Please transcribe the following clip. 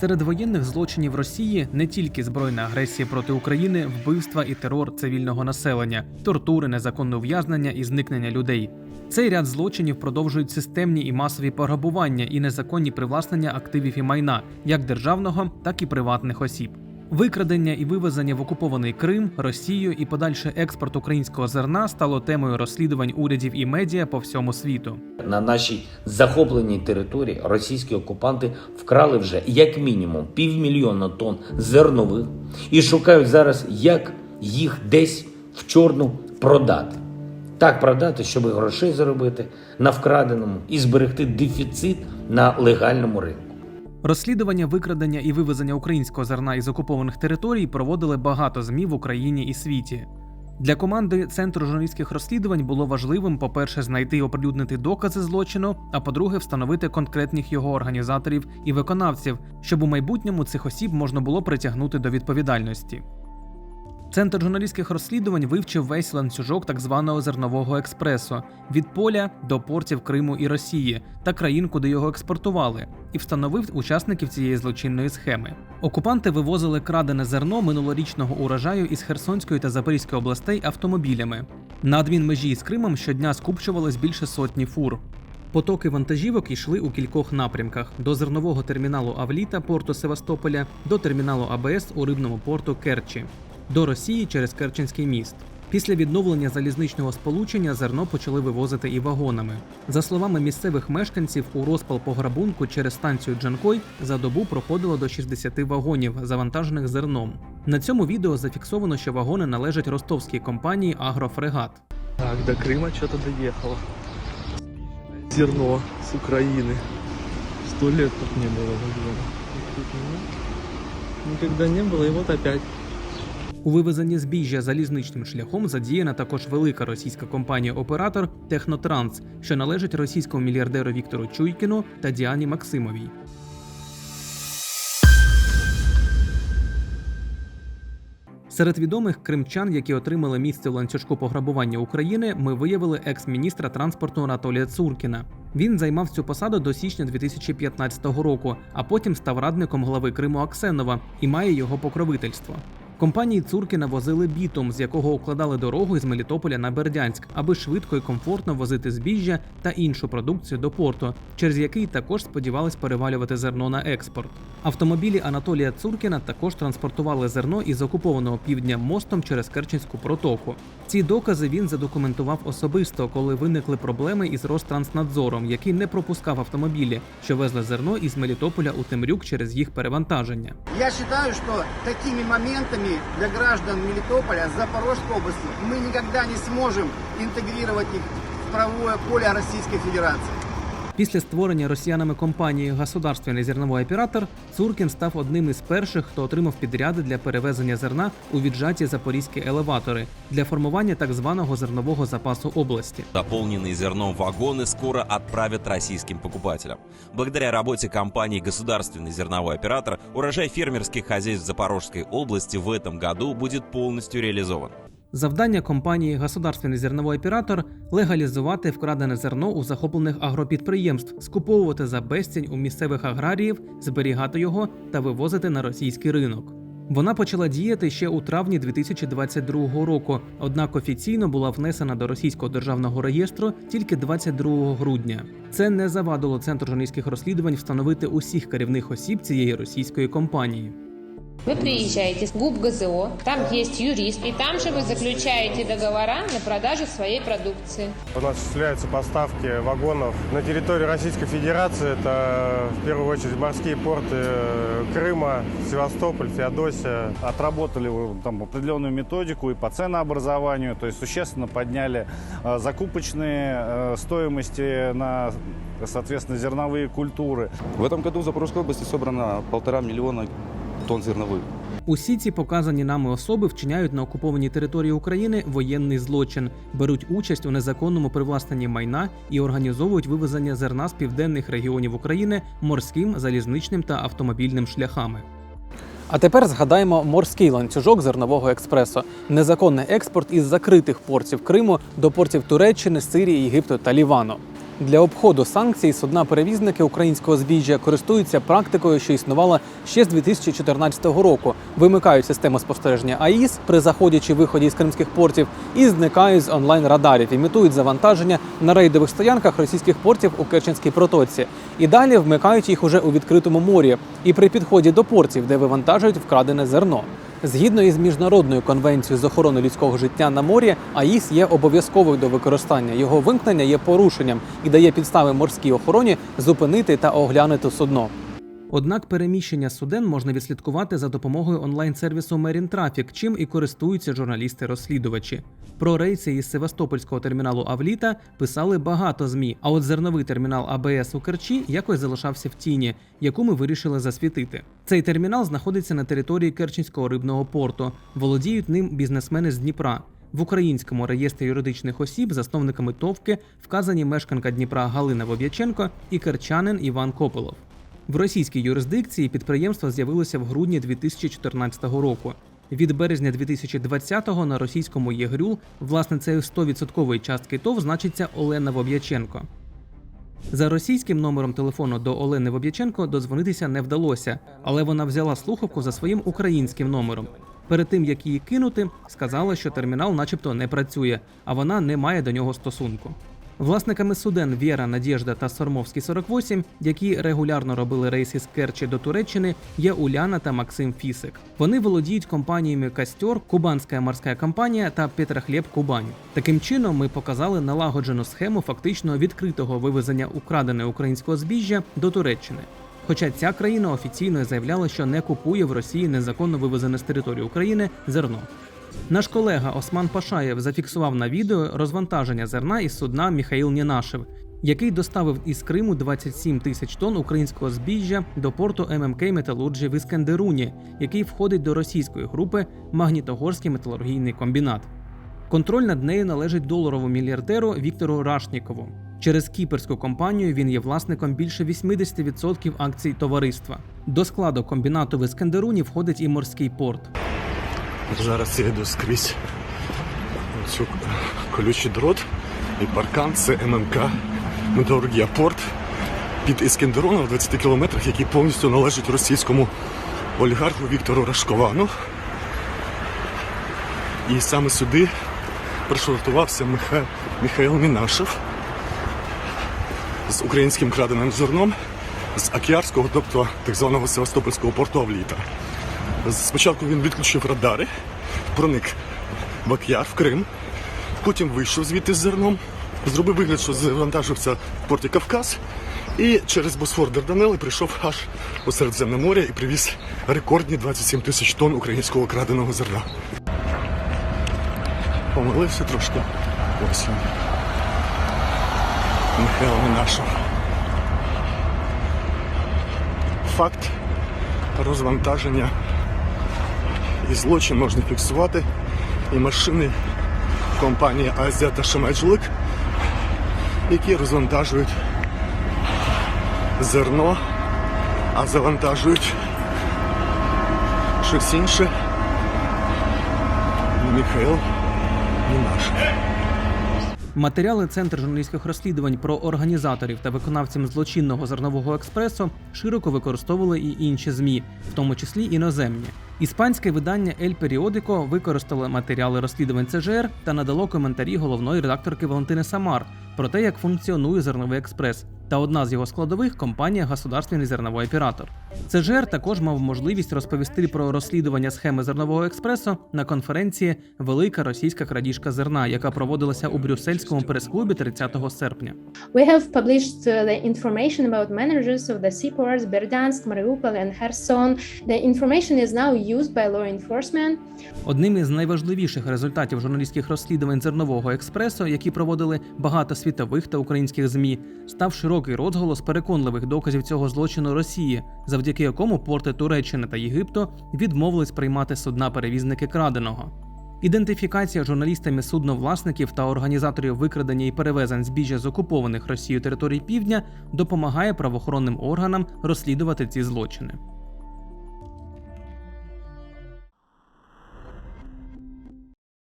Серед воєнних злочинів Росії не тільки збройна агресія проти України, вбивства і терор цивільного населення, тортури, незаконне ув'язнення і зникнення людей. Цей ряд злочинів продовжують системні і масові пограбування і незаконні привласнення активів і майна, як державного, так і приватних осіб. Викрадення і вивезення в окупований Крим, Росію і подальший експорт українського зерна стало темою розслідувань урядів і медіа по всьому світу. На нашій захопленій території російські окупанти вкрали вже як мінімум півмільйона тонн зернових і шукають зараз, як їх десь в чорну продати. Так продати, щоб грошей заробити на вкраденому і зберегти дефіцит на легальному ринку. Розслідування викрадення і вивезення українського зерна із окупованих територій проводили багато ЗМІ в Україні і світі. Для команди Центру журналістських розслідувань було важливим, по-перше, знайти і оприлюднити докази злочину, а по-друге, встановити конкретних його організаторів і виконавців, щоб у майбутньому цих осіб можна було притягнути до відповідальності. Центр журналістських розслідувань вивчив весь ланцюжок так званого зернового експресу від поля до портів Криму і Росії та країн, куди його експортували, і встановив учасників цієї злочинної схеми. Окупанти вивозили крадене зерно минулорічного урожаю із Херсонської та Запорізької областей автомобілями. На адмінмежі з Кримом щодня скупчувалось більше сотні фур. Потоки вантажівок йшли у кількох напрямках: до зернового терміналу Авліта порту Севастополя, до терміналу АБС у рибному порту Керчі, до Росії через Керченський міст. Після відновлення залізничного сполучення зерно почали вивозити і вагонами. За словами місцевих мешканців, у розпал пограбунку через станцію Джанкой за добу проходило до 60 вагонів, завантажених зерном. На цьому відео зафіксовано, що вагони належать ростовській компанії Агрофрегат. Так, до Крыма что-то доехало. Зерно с Украины. Сто лет тут не было вагона. Никогда не было, и вот опять. У вивезенні збіжжя залізничним шляхом задіяна також велика російська компанія-оператор Технотранс, що належить російському мільярдеру Віктору Чуйкіну та Діані Максимовій. Серед відомих кримчан, які отримали місце в ланцюжку пограбування України, ми виявили екс-міністра транспорту Анатолія Цуркіна. Він займав цю посаду до січня 2015 року, а потім став радником глави Криму Аксенова і має його покровительство. Компанії Цуркіна возили бітум, з якого укладали дорогу із Мелітополя на Бердянськ, аби швидко і комфортно возити збіжжя та іншу продукцію до порту, через який також сподівались перевалювати зерно на експорт. Автомобілі Анатолія Цуркіна також транспортували зерно із окупованого півдня мостом через Керченську протоку. Ці докази він задокументував особисто, коли виникли проблеми із Ространснадзором, який не пропускав автомобілі, що везли зерно із Мелітополя у Темрюк через їх перевантаження. Я считаю, что такими моментами для граждан Мелитополя, Запорожской области мы никогда не сможем интегрировать их в правовое поле Российской Федерации. Після створення росіянами компанії Государственний зерновий оператор Цуркін став одним із перших, хто отримав підряди для перевезення зерна у віджаті запорізькі елеватори для формування так званого зернового запасу області. Заполненные зерном вагоны скоро отправят российским покупателям. Благодаря работе компании «Государственный зерновой оператор» урожай фермерских хозяйств Запорожской области в этом году будет полностью реализован. Завдання компанії Государственний зерновий оператор легалізувати вкрадене зерно у захоплених агропідприємств, скуповувати за безцінь у місцевих аграріїв, зберігати його та вивозити на російський ринок. Вона почала діяти ще у травні 2022 року, однак офіційно була внесена до російського державного реєстру тільки 22 грудня. Це не завадило центру журналістських розслідувань встановити усіх керівних осіб цієї російської компанії. Вы приезжаете в ГУП ГЗО, там есть юрист, и там же вы заключаете договора на продажу своей продукции. У нас осуществляются поставки вагонов на территорию Российской Федерации. Это в первую очередь морские порты э, Крыма, Севастополь, Феодосия. отработали там определенную методику и по ценообразованию, то есть существенно подняли э, закупочные э, стоимости на, соответственно, зерновые культуры. В этом году в Запорожской области собрано полтора миллиона тонн зерновых. Усі ці показані нами особи вчиняють на окупованій території України воєнний злочин, беруть участь у незаконному привласненні майна і організовують вивезення зерна з південних регіонів України морським, залізничним та автомобільним шляхами. А тепер згадаємо морський ланцюжок зернового експресу, незаконний експорт із закритих портів Криму до портів Туреччини, Сирії, Єгипту та Лівану. Для обходу санкцій судна-перевізники українського збіжжя користуються практикою, що існувала ще з 2014 року. Вимикають систему спостереження АІС при заході чи виході з кримських портів і зникають з онлайн-радарів, імітують завантаження на рейдових стоянках російських портів у Керченській протоці. І далі вмикають їх уже у відкритому морі і при підході до портів, де вивантажують вкрадене зерно. Згідно із міжнародною конвенцією з охорони людського життя на морі, АІС є обов'язковою до використання. Його вимкнення є порушенням і дає підстави морській охороні зупинити та оглянути судно. Однак переміщення суден можна відслідкувати за допомогою онлайн-сервісу Marine Traffic, чим і користуються журналісти-розслідувачі. Про рейси із Севастопольського терміналу Авліта писали багато змі. А от зерновий термінал АБС у Керчі якось залишався в тіні, яку ми вирішили засвітити. Цей термінал знаходиться на території Керченського рибного порту. Володіють ним бізнесмени з Дніпра. В українському реєстрі юридичних осіб засновниками ТОВКи вказані мешканка Дніпра Галина Вов'яченко і керчанин Іван Копилов. В російській юрисдикції підприємство з'явилося в грудні 2014 року. Від березня 2020-го на російському ЄГРЮЛ власницею 100% частки ТОВ значиться Олена Вов'яченко. За російським номером телефону до Олени Воб'яченко дозвонитися не вдалося, але вона взяла слухавку за своїм українським номером. Перед тим як її кинути, сказала, що термінал, начебто, не працює, а вона не має до нього стосунку. Власниками суден Віра, Надєжда та Сормовський 48, які регулярно робили рейси з Керчі до Туреччини, є Уляна та Максим Фісик. Вони володіють компаніями Кастьор, Кубанська морська компанія та Петрохліб Кубань. Таким чином, ми показали налагоджену схему фактично відкритого вивезення украденого українського збіжжя до Туреччини. Хоча ця країна офіційно заявляла, що не купує в Росії незаконно вивезене з території України зерно. Наш колега Осман Пашаєв зафіксував на відео розвантаження зерна із судна Міхаїл Нінашев, який доставив із Криму 27 тисяч тонн українського збіжжя до порту ММК Металурджі в Іскендеруні, який входить до російської групи Магнітогорський металургійний комбінат. Контроль над нею належить доларовому мільярдеру Віктору Рашнікову. Через кіперську компанію він є власником більше 80% акцій товариства. До складу комбінату в Іскендеруні входить і морський порт. Зараз я йду скрізь цю колючий дрот і паркан це ММК Металургія Порт під Іскендероном в 20 кілометрах, який повністю належить російському олігарху Віктору Рашковану. І саме сюди пришвартувався Миха... Михайло Мінашев з українським краденим зерном з Акіарського, тобто так званого Севастопольського порту Авліта. Спочатку він відключив радари, проник в Ак'яр, в Крим, потім вийшов звідти з зерном, зробив вигляд, що завантажився в порті Кавказ, і через Босфор Дарданели прийшов аж у Середземне море і привіз рекордні 27 тисяч тонн українського краденого зерна. Помилився трошки. Ось він. Михайло Минашев. Факт розвантаження і злочин можна фіксувати. І машини компанії Азія та Шемеджлик, які розвантажують зерно, а завантажують щось інше. Михайло Мінашев. Матеріали Центр журналістських розслідувань про організаторів та виконавців злочинного зернового експресу широко використовували і інші змі, в тому числі іноземні. Іспанське видання El Periódico використало матеріали розслідувань ЦЖР та надало коментарі головної редакторки Валентини Самар про те, як функціонує зерновий експрес. Та одна з його складових компанія Государственний зерновий оператор. ЦЖР також мав можливість розповісти про розслідування схеми зернового експресу на конференції Велика російська крадіжка зерна, яка проводилася у Брюссельському прес-клубі 30 серпня. We have published uh, the information about managers of the seaports Berdansk, Mariupol, and Kherson. The information is now used by law enforcement. Одним із найважливіших результатів журналістських розслідувань зернового експресу, які проводили багато світових та українських змі, став широкий розголос переконливих доказів цього злочину Росії, завдяки якому порти Туреччини та Єгипту відмовились приймати судна перевізники краденого. Ідентифікація журналістами судновласників та організаторів викрадення і перевезень збіжжя з окупованих Росією територій Півдня допомагає правоохоронним органам розслідувати ці злочини.